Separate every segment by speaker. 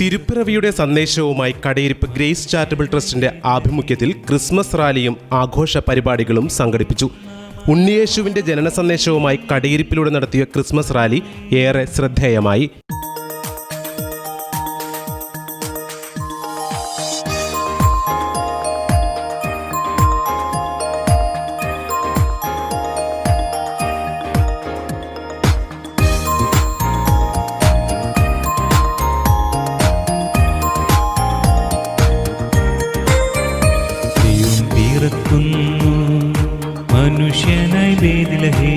Speaker 1: തിരുപ്പിറവിയുടെ സന്ദേശവുമായി Kadayiruppu grace charitable ട്രസ്റ്റിന്റെ ആഭിമുഖ്യത്തിൽ ക്രിസ്മസ് റാലിയും ആഘോഷ പരിപാടികളും സംഘടിപ്പിച്ചു. ഉണ്ണിയേശുവിന്റെ ജനന സന്ദേശവുമായി കടയിരിപ്പിലൂടെ നടത്തിയ ക്രിസ്മസ് റാലി ഏറെ ശ്രദ്ധേയമായി.
Speaker 2: മനുഷ്യനായി ബേദിലഹേമേ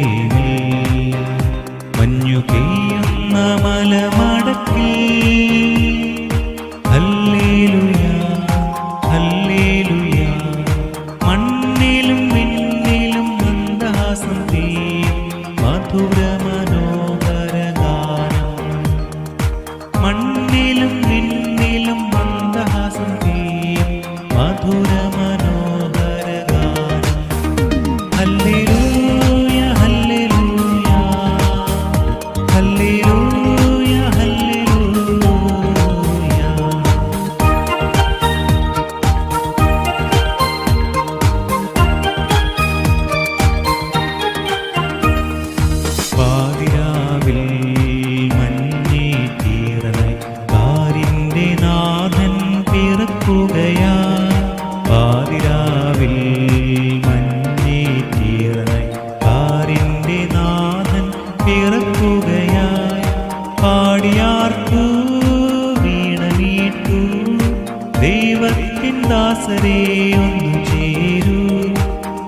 Speaker 2: ദാസരെ ഒന്നു ചേരൂ.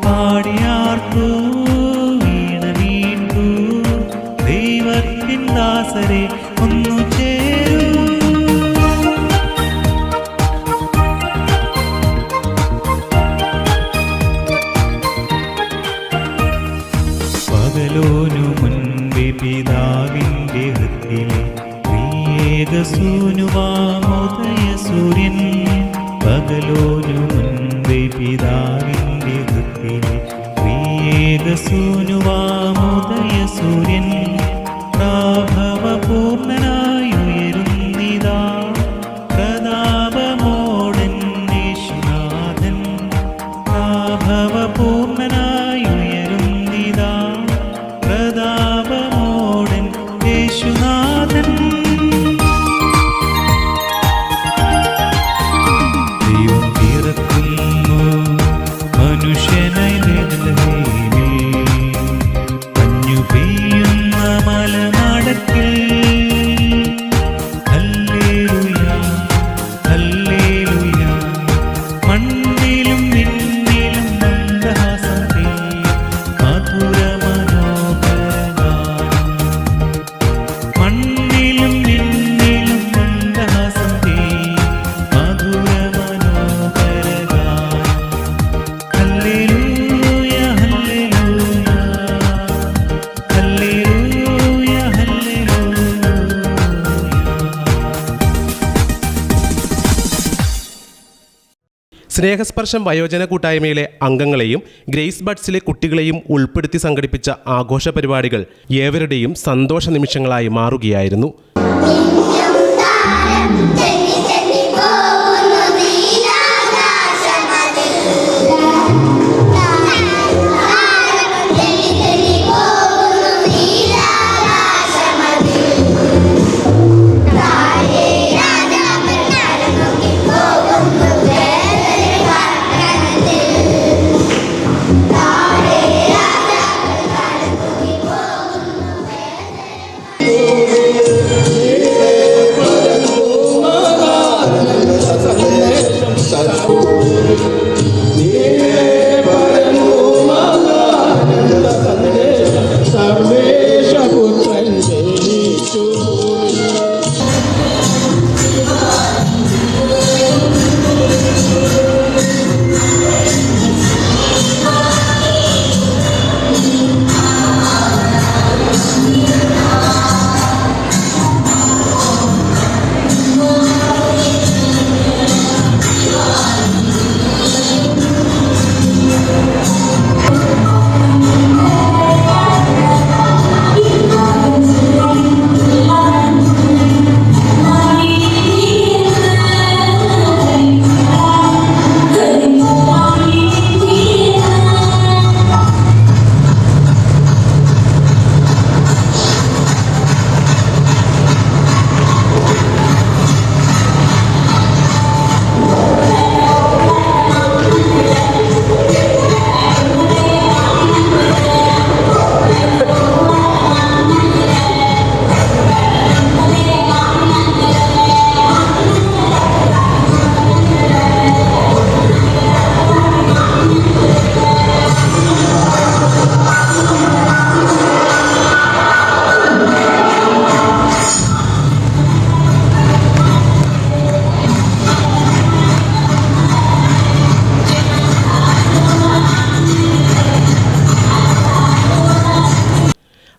Speaker 2: പാടിയാർപ്പൂ വീണ വീണ്ടൂ. ദൈവത്തിൻ ദാസരെ
Speaker 1: സ്നേഹസ്പർശം വയോജന കൂട്ടായ്മയിലെ അംഗങ്ങളെയും ഗ്രേസ് ബഡ്സിലെ കുട്ടികളെയും ഉൾപ്പെടുത്തി സംഘടിപ്പിച്ച ആഘോഷ പരിപാടികൾ ഏവരുടെയും സന്തോഷ നിമിഷങ്ങളായി മാറുകയായിരുന്നു ും.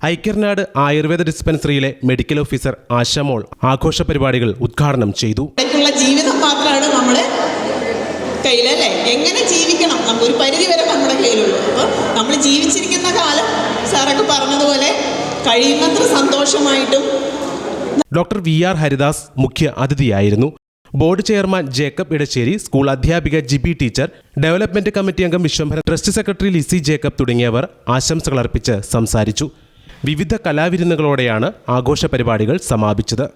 Speaker 1: ഐക്യർനാട് ആയുർവേദ ഡിസ്പെൻസറിയിലെ മെഡിക്കൽ ഓഫീസർ ആശമോൾ ആഘോഷ പരിപാടികൾ ഉദ്ഘാടനം ചെയ്തു.
Speaker 3: ജീവിതം മാത്രമാണ് നമ്മുടെ കയ്യിലല്ലേ എങ്ങനെ ജീവിക്കണം? നമുക്ക് ഒരു പരിധി വരെ നമ്മുടെ കയ്യിലുള്ളൂ. അപ്പോൾ നമ്മൾ ജീവിച്ചിരിക്കുന്ന കാലം സാറൊക്കെ പറഞ്ഞതുപോലെ കഴിയുന്നത്ര സന്തോഷമായിട്ടും
Speaker 1: ഡോക്ടർ വി ആർ ഹരിദാസ് മുഖ്യ അതിഥിയായിരുന്നു. Board chairman Jacob Edassery school അധ്യാപിക ജിബി ടീച്ചർ ഡെവലപ്മെന്റ് കമ്മിറ്റി അംഗം Vishwambharan trust secretary Lissy Jacob തുടങ്ങിയവർ ആശംസകൾ അർപ്പിച്ച് സംസാരിച്ചു. വിവിധ കലാവിരുന്നുകളോടെയാണ് ആഘോഷ പരിപാടികൾ സമാപിച്ചത്.